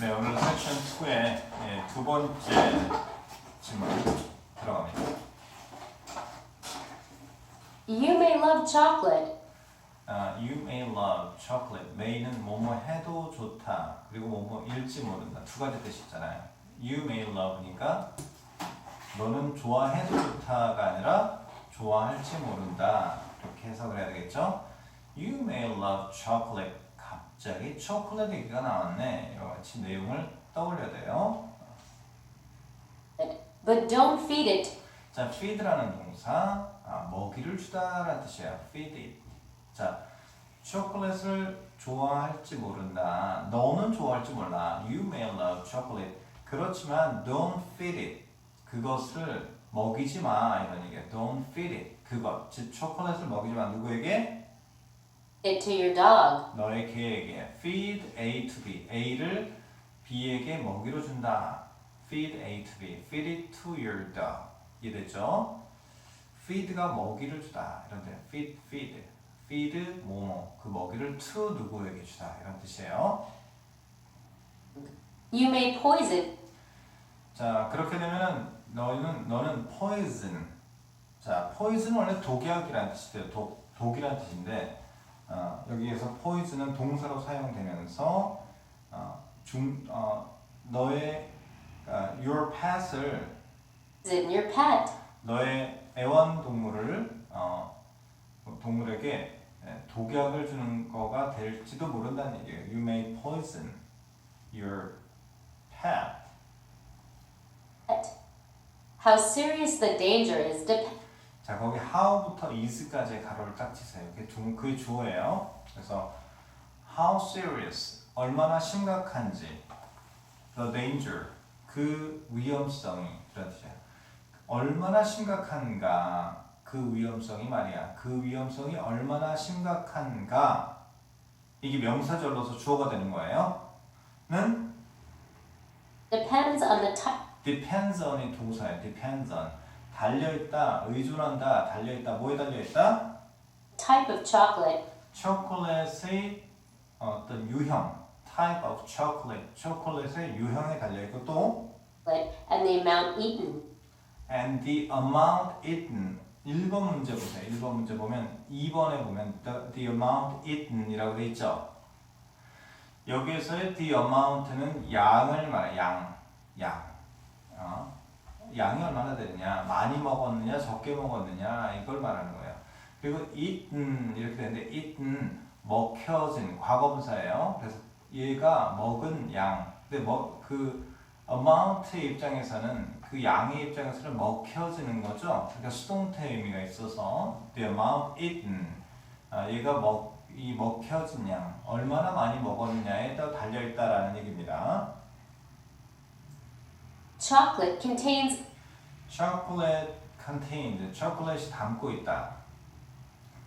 네, 오늘 섹션 2의 예, 두 번째 질문 들어갑니다. You may love chocolate, 아, you may love chocolate. may는 뭐뭐 해도 좋다. 그리고 뭐뭐 일지 모른다. 두 가지 뜻이 있잖아요. You may love니까 너는 좋아해도 좋다가 아니라 좋아할지 모른다. 이렇게 해석을 해야 되겠죠? You may love chocolate. 갑자기 초콜릿 얘기가 나왔네. 이와 같이 내용을 떠올려야 돼요. but don't feed it. 자, feed라는 동사, 아, 먹이를 주다라는 뜻이에요. feed it. 자, 초콜릿을 좋아할지 모른다. 너는 좋아할지 몰라. You may love chocolate. 그렇지만 don't feed it. 그것을 먹이지 마 이런 얘기예요. Don't feed it. 그것, 즉 초콜릿을 먹이지 마. 누구에게? It to your dog. 너의 개에게. Feed A to B. A를 B에게 먹이로 준다. Feed A to B. Feed it to your dog. 이해됐죠? feed가 먹이를 주다. 이런 데 feed, feed. feed 뭐뭐 그 먹이를 to 누구에게 주다. 이런 뜻이에요. You may poison. 자 그렇게 되면은 너는 너는 poison. 자 poison 원래 독약이라는 뜻이에요. 독 독이라는 뜻인데 어, 여기에서 poison은 동사로 사용되면서 어, 중 어, 너의 어, your pet을 Poison your pet. 너의 애완동물을 어, 동물에게 예, 독약을 주는 거가 될지도 모른다는 얘기예요. You may poison your pet. How serious the danger is dep- 자 거기 how부터 is까지 가로를 딱 치세요. 그게 주, 그게 주어예요. 그래서 how serious 얼마나 심각한지 the danger 그 위험성이 그런 뜻이야. 얼마나 심각한가 그 위험성이 말이야. 그 위험성이 얼마나 심각한가 이게 명사절로서 주어가 되는 거예요. 는 depends on the type. depends on이 동사예요. depends on 달려있다, 의존한다, 달려있다, 뭐에 달려있다? type of chocolate, 초콜릿의 어떤 유형, type of chocolate, 초콜릿의 유형에 달려있고 또 and the amount eaten. and the amount eaten 1번 문제 보세요. 1번 문제 보면 2번에 보면 the, the amount eaten이라고 돼 있죠. 여기에서의 the amount는 양을 말해 양, 양. 어? 양이 얼마나 되느냐, 많이 먹었느냐, 적게 먹었느냐 이걸 말하는 거예요. 그리고 eaten 이렇게 되는데 eaten 먹혀진 과거분사예요. 그래서 얘가 먹은 양. 근데 뭐그 amount의 입장에서는 그 양의 입장에서는 먹혀지는 거죠. 그러니까 수동태 의미가 있어서 the amount eaten 아, 얘가 먹, 이 먹혀진 양 얼마나 많이 먹었느냐에 따라 달려 있다라는 얘기입니다. Chocolate contains chocolate contained 초콜릿이 담고 있다.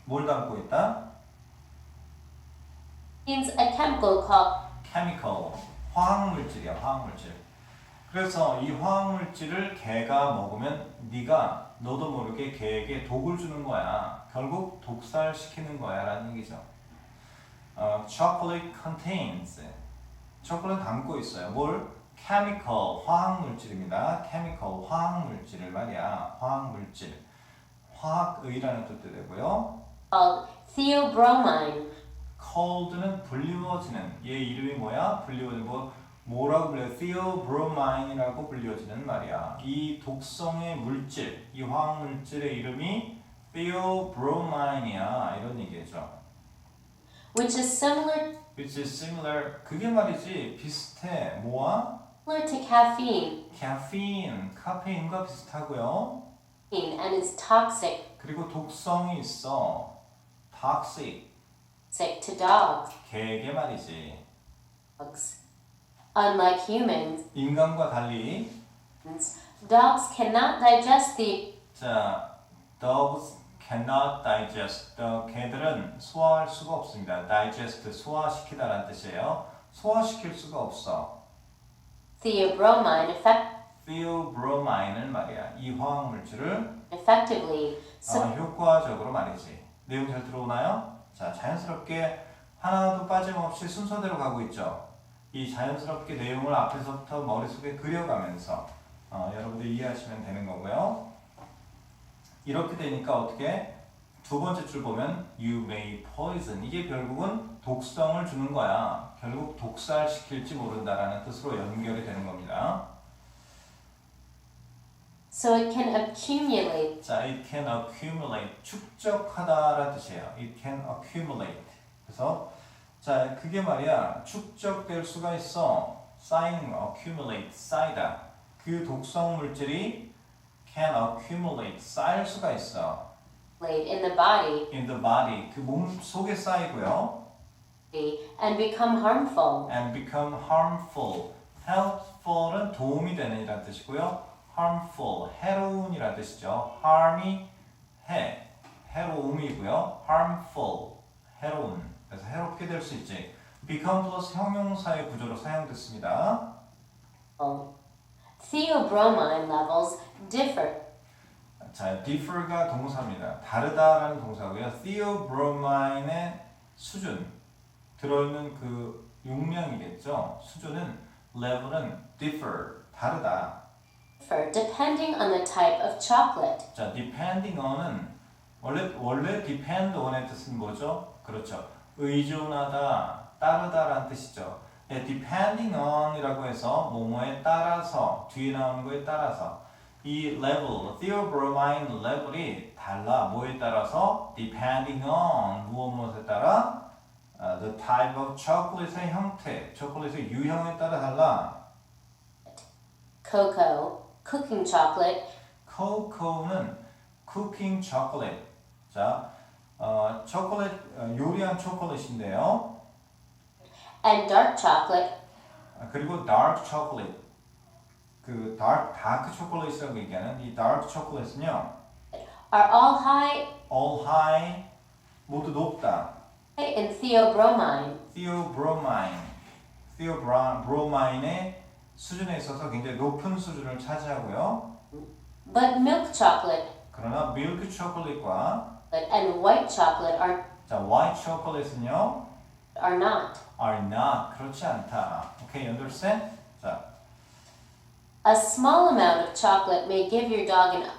뭘 담고 있다? contains a chemical called chemical 화학 물질이야 화학 물질. 그래서 이 화학 물질을 개가 먹으면 네가 너도 모르게 개에게 독을 주는 거야. 결국 독살시키는 거야라는 얘기죠. 어, chocolate contains 초콜릿 담고 있어요. 뭘? Chemical 화학 물질입니다. chemical 화학 물질을 말이야. 화학 물질. 화학의라는 뜻도 되고요. called theobromine. cold는 불리워지는 얘 이름이 뭐야? 불리워지는 뭐 뭐라고 불려요? theobromine이라고 불리워지는 말이야. 이 독성의 물질, 이 화학 물질의 이름이 theobromine이야. 이런 얘기죠. which is similar which is similar. 그게 말이지 비슷해. 뭐와? Similar to caffeine caffeine, 카페인과 비슷하고요. and is toxic 그리고 독성이 있어. toxic. sick to dogs. 개에게 말이지. Unlike humans, 인간과 달리 dogs cannot digest the 자, dogs cannot digest. 더 개들은 소화할 수가 없습니다. digest 소화시키다라는 뜻이에요. 소화시킬 수가 없어. Theobromine effect, theobromine을 말이야. 이 화학 물질을 effectively. 아, 효과적으로 말이지. 내용 잘 들어오나요? 자, 자연스럽게 하나도 빠짐없이 순서대로 가고 있죠. 이 자연스럽게 내용을 앞에서부터 머릿속에 그려가면서 어, 여러분들 이해하시면 되는 거고요. 이렇게 되니까 어떻게 두 번째 줄 보면 you may poison 이게 결국은 독성을 주는 거야. 결국 독살시킬지 모른다라는 뜻으로 연결이 되는 겁니다. So it can accumulate 자, it can accumulate 축적하다라는 뜻이에요. It can accumulate. 그래서 자, 그게 말이야 축적될 수가 있어. 거, accumulate, 쌓이다. 그 독성 물질이 can accumulate, 쌓일 수가 있어. in the body In the body, 그 몸 속에 쌓이고요. And become harmful. and become harmful. helpful은 도움이 되는 이란 뜻이고요. harmful, 해로운이란 뜻이죠. harm이 해, 해로움이고요. harmful, 해로운. 그래서 해롭게 될 수 있지. become 플러스 형용사의 구조로 사용됐습니다. Theobromine levels differ 자, differ가 동사입니다. 다르다라는 동사고요. theobromine의 수준 들어있는 그 용량이겠죠. 수준은 level은 differ 다르다. differ depending on the type of chocolate. 자, depending on은 원래 원래 depend on의 뜻은 뭐죠? 그렇죠. 의존하다, 따르다라는 뜻이죠. 네, depending on이라고 해서 뭐뭐에 따라서 뒤에 나오는 거에 따라서 이 level, theobromine level이 달라. 뭐에 따라서? depending on 무엇 무엇에 따라 아, the type of chocolate의 형태, 초콜릿의 유형에 따라 달라. Cocoa, cooking chocolate, cocoa는 cooking chocolate. 자, 어, 초콜릿 어, 요리한 초콜릿인데요. and dark chocolate 아, 그리고 dark chocolate. 그 dark dark chocolate이라고 얘기하는 이 dark chocolate는요. are all high all high 모두 높다. In theobromine. theobromine. theobromine의 수준에 있어서 굉장히 높은 수준을 차지하고요. But milk chocolate 그러나 밀크 초콜릿과 and white chocolate are, 자, white chocolate는요. are not. are not 그렇지 않다. 오케이, okay, understand? 자, A small amount of chocolate may give your dog an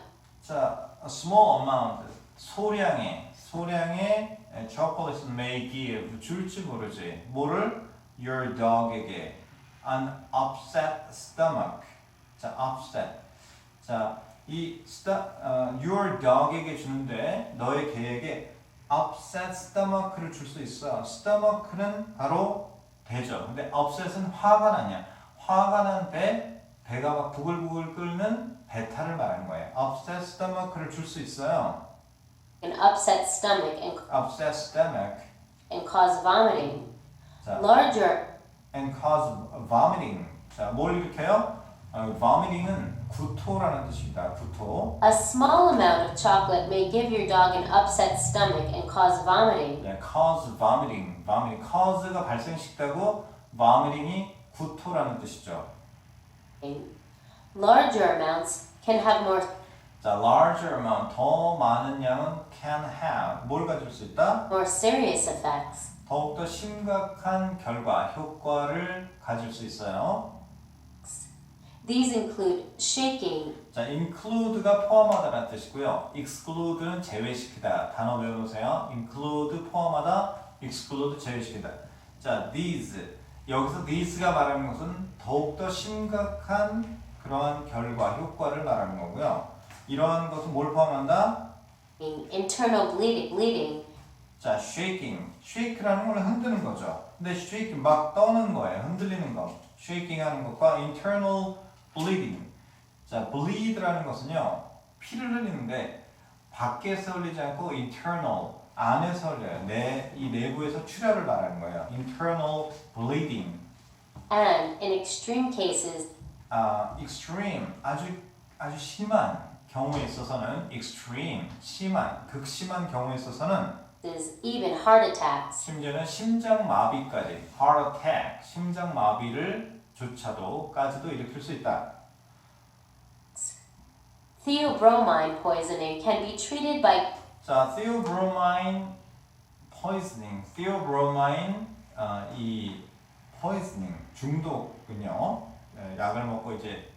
자, a small amount 소량의 소량의 chocolate는 may give 줄지 모르지. 뭐를 your dog에게 an upset stomach. 자, upset. 자, 이 sta, 어, your dog에게 주는데 너의 개에게 upset stomach를 줄 수 있어. stomach는 바로 배죠. 근데 upset은 화가 나냐? 화가 난 배, 배가 막 부글부글 끓는 배탈을 말하는 거예요. upset stomach를 줄 수 있어요. an upset stomach and, upset stomach and cause vomiting. 자, Larger and cause vomiting. 자, 뭘 일으켜요? 어, vomiting은 구토라는 뜻입니다. 구토. A small amount of chocolate may give your dog an upset stomach and cause vomiting. 네, cause vomiting. vomiting. cause가 발생시키다고 vomiting이 구토라는 뜻이죠. Larger amounts can have more 자, larger amount, 더 많은 양은 can have. 뭘 가질 수 있다? more serious effects. 더욱더 심각한 결과, 효과를 가질 수 있어요. These include shaking, 자, include가 포함하다라는 뜻이고요. exclude는 제외시키다. 단어 외워놓으세요. include 포함하다, exclude 제외시키다. 자, these. 여기서 these가 말하는 것은 더욱더 심각한 그러한 결과, 효과를 말하는 거고요. 이러한 것은 뭘 포함한다? internal bleeding, bleeding, 자, shaking. shake라는 걸 흔드는 거죠. 근데 shake 막 떠는 거예요. 흔들리는 거. shaking 하는 것과 internal bleeding. 자, bleed라는 것은요. 피를 흘리는데 밖에서 흘리지 않고 internal 안에서 흘려요. 내 이 내부에서 출혈을 말하는 거예요. internal bleeding. and in extreme cases, 아, extreme 아주 아주 심한 경우에 있어서는 extreme 심한 극심한 경우에 있어서는 is even heart attacks. 심지어는 심장 마비까지 heart attack 심장 마비를 조차도까지도 일으킬 수 있다. Theobromine poisoning can be treated by 자, theobromine poisoning, theobromine 어, 이 poisoning 중독은요 에, 약을 먹고 이제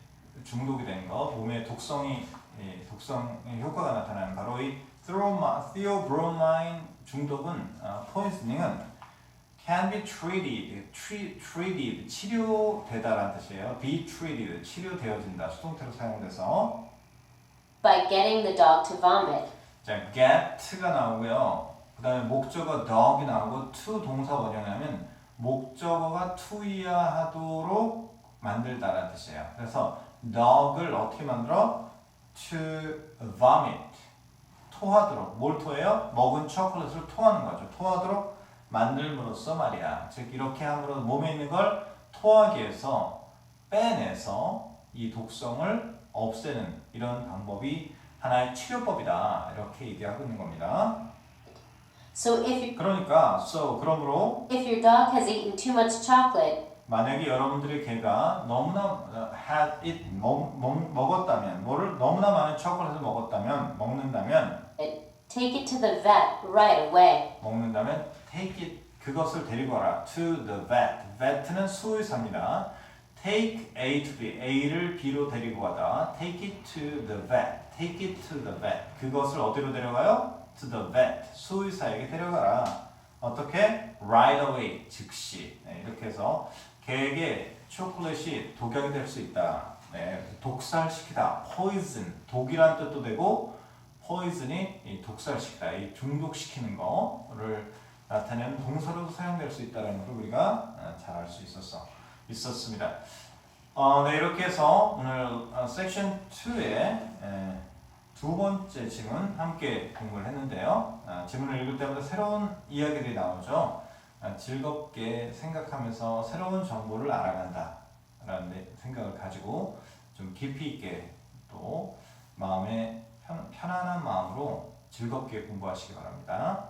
중독이 된 거 몸에 독성이 예, 독성의 효과가 나타나는 바로 이 theobromine 중독은 어, poisoning은 can be treated, tre, treated 치료되다라는 뜻이에요. be treated 치료되어진다 수동태로 사용돼서 by getting the dog to vomit. 자 get가 나오고요. 그 다음에 목적어 dog이 나오고 to 동사 원형하면 목적어가 to이야 하도록 만들다라는 뜻이에요. 그래서 dog을 어떻게 만들어? To vomit 토하도록 뭘 토해요? 먹은 초콜릿을 토하는 거죠. 토하도록 만들므로써 말이야. 즉 이렇게 함으로 몸에 있는 걸 토하게 해서 빼내서 이 독성을 없애는 이런 방법이 하나의 치료법이다. 이렇게 얘기하고 있는 겁니다. So if 그러니까 so 그러므로 if your dog has eaten too much chocolate, 만약에 여러분들의 개가 너무나 어, had it 먹, 먹, 먹었다면 뭐를 너무나 많은 초콜릿을 먹었다면 먹는다면 take it to the vet right away. 먹는다면 take it 그것을 데리고 와라 to the vet vet는 수의사입니다 take A to B A를 B로 데리고 가다 take it to the vet take it to the vet 그것을 어디로 데려가요? to the vet 수의사에게 데려가라 어떻게? right away 즉시 네, 이렇게 해서 개에게 초콜릿이 독약이 될 수 있다 네, 독살시키다 poison 독이란 뜻도 되고 poison이 이 독살시키다, 이 중독시키는 거를 나타내는 동사로도 사용될 수 있다는 걸 우리가 어, 잘알 수 있었어 있었습니다. 어, 네 이렇게 해서 오늘 어, 섹션 2의 두 번째 지문 함께 공부를 했는데요. 아, 지문을 읽을 때마다 새로운 이야기들이 나오죠. 아, 즐겁게 생각하면서 새로운 정보를 알아간다라는 데- 생각을 가지고 좀 깊이 있게 또 마음에 편, 편안한 마음으로 즐겁게 공부하시기 바랍니다.